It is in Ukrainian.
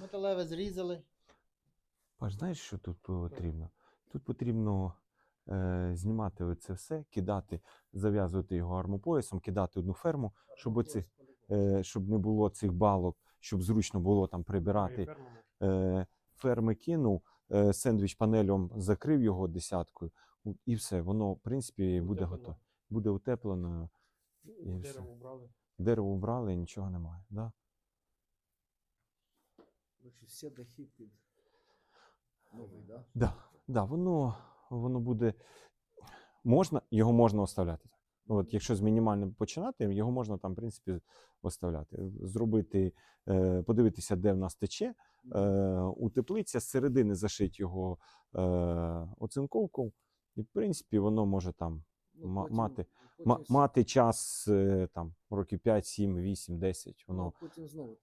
Металеве зрізали. Паш, знаєш, що тут потрібно? Тут потрібно е, знімати оце все, кидати, зав'язувати його армопоясом, кидати одну ферму, щоб, оці, е, щоб не було цих балок, щоб зручно було там прибирати. Е, ферми кинув, е, сендвіч панелем закрив його десяткою, і все, воно, в принципі, буде Утеплено. готово. Буде утеплено, і все. Дерево брали. Дерево вбрали, нічого немає. Да? Короче, всі дахи під новий, да? Да, да, воно, воно буде. Можна, його можна оставляти. Ну, От, якщо з мінімальним починати, його можна там, в принципі, оставляти. Зробити, е, подивитися, де в нас тече, е, утеплиться, з середини зашити його е, оцинковку, і, в принципі, воно може там Ну, потім- мати, потім мати час е, там, років 5, 7, 8, 10. ну, Воно, потім знову ж